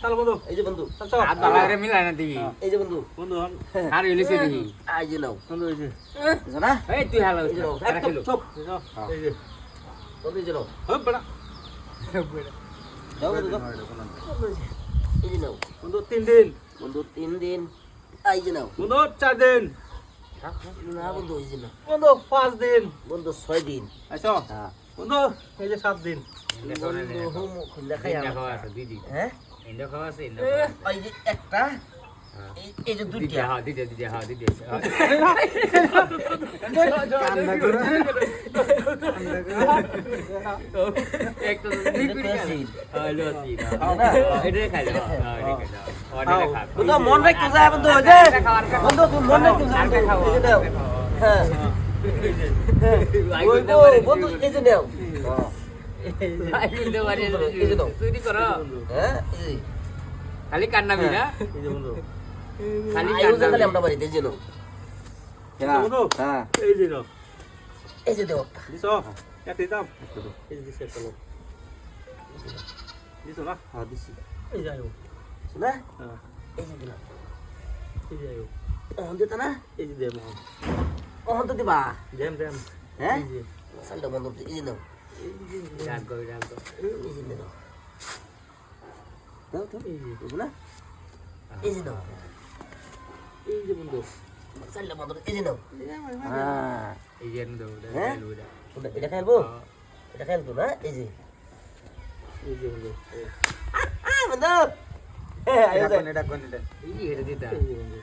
চলো বন্ধু এই যে বন্ধু চল চল হাত ভালো মিলাই না দিবি এই যে বন্ধু বন্ধু আর ইলিশে দিবি এই যে নাও বন্ধু এই যে বুঝছ এই তুই হালো এই যে নাও একদম চুপ এই যে, বন্ধু এই যে নাও হপ বেটা যাও বন্ধু এই যে নাও বন্ধু তিন দিন বন্ধু তিন দিন এই যে নাও বন্ধু চার দিন না বন্ধু এই যে নাও বন্ধু পাঁচ দিন বন্ধু ছয় দিন আচ্ছা হ্যাঁ বন্ধু এই যে সাত দিন। হ্যাঁ? একটা এই- এই যে দুইটা। হ্যাঁ দিদি হ্যাঁ একটা হ্যাঁ মন রাখতে যায় বন্ধু মন রাখতে যায় হ্যাঁ। বন্ধু এই যে নাও খালি কান্নাবি না খালি খালি আমরা বাড়িতে যে হ্যাঁ এই যে নাও এই যে দেও। দিছ একটা দিতাম এই যে দিছে লোক দিছ না হ্যাঁ দিছি এই যাই না এই যে দিলাম এই যাই অহন দিতা না এই যে দেম অহন তো দিবা? দেম দেম হ্যাঁ? সালটা বন্ধ এই যে নাও। করো রাগ করো। এই যে নাও। দাও তো বুঝো না এই নাও। এই যে বন্ধু। সালটা বন্ধ এই যে নাও। হ্যাঁ। এই যে নো হ্যাঁ? এটা। খেলব? এটা খেলতো না? এই যে। এই যে বন্ধু। বন্ধু। হ্যাঁ আয়ু যে। এই যে হেরে দিতা এই যে বন্ধু।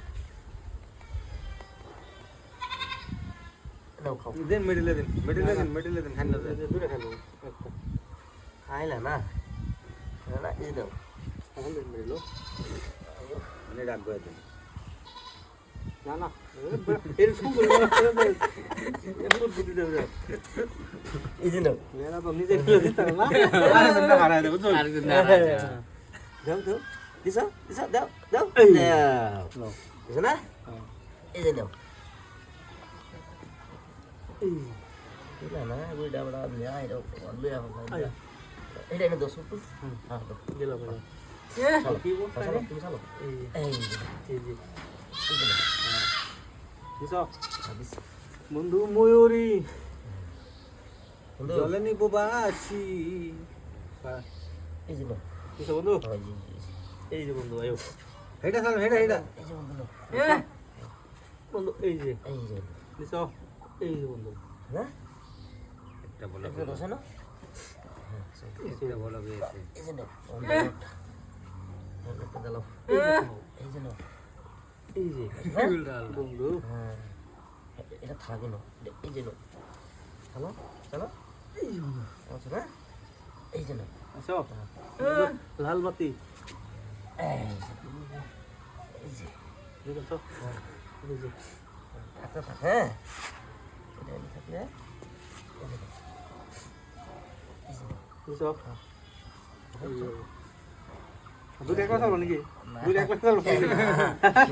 নাও খাও দেন মিডিলে দেন মিডিলে দেন মিডিলে দেন হ্যান্ড এই যে দুটো খেলো একটা খাইলা না না, না এই যে নাও এখন দেন মেলো মানে রাগ করে দেন না না এর শুরু করে এর বুদ্ধি দেব যাও এই যে নাও মেলা তো নিজে খেলে দিতে না হারাই দেবো তো আর কিন্তু না দাও দাও দিছো দিছো দাও দাও এই। দাও নাও। বুঝো না হ্যাঁ। এই যে নাও এই ಇಲ್ಲ ನಾ ಬಿಡ ಬಿಡ ಅದು ಯಾ ಇರೋ ಒಂದು ಯಾವ আয়া এটা এনে দশ ফুট হ্যাঁ দাও গেল ভাই চলো কি বল চলো তুমি চলো এই এই এই যে এই যে নাও। দিছ হ্যাঁ, দিছি। বন্ধু ময়ূরী বন্ধু, জলে নিবো বাসি এই যে নাও। দিছ বন্ধু হ্যাঁ, এই যে, এই যে, এই যে বন্ধু আয়ো হেডা চাল হেডা হেডা এই যে বন্ধু নাও। বন্ধু এই যে এই যে দিছ এই যে বন্ধু হ্যাঁ? একটা বলো একটা দশ না একটা বলো বেশি এই যে নাও একটা দিলাম এই যে। নাও এই যে হ্যাঁ? বন্ধু। হ্যাঁ এটা থাকে না। এই যে নাও চলো চলো। এই যে আচ্ছা না এই যে নাও আচ্ছা। লাল বাতি। এই যে এই যে। হ্যাঁ? এনে থাকলে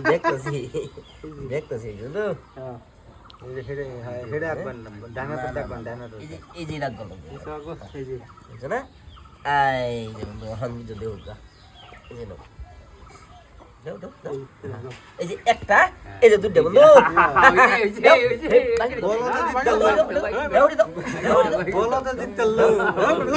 দেখতেছি। দেখতেছি কিন্তু হ্যাঁ। এই যে এই যে ডাক গেল দিছ একবার এই যে না? এই যে বন্ধু যদি হোক এই যে এই যে একটা এই যে দুটো বন্ধু বলো তো দাও,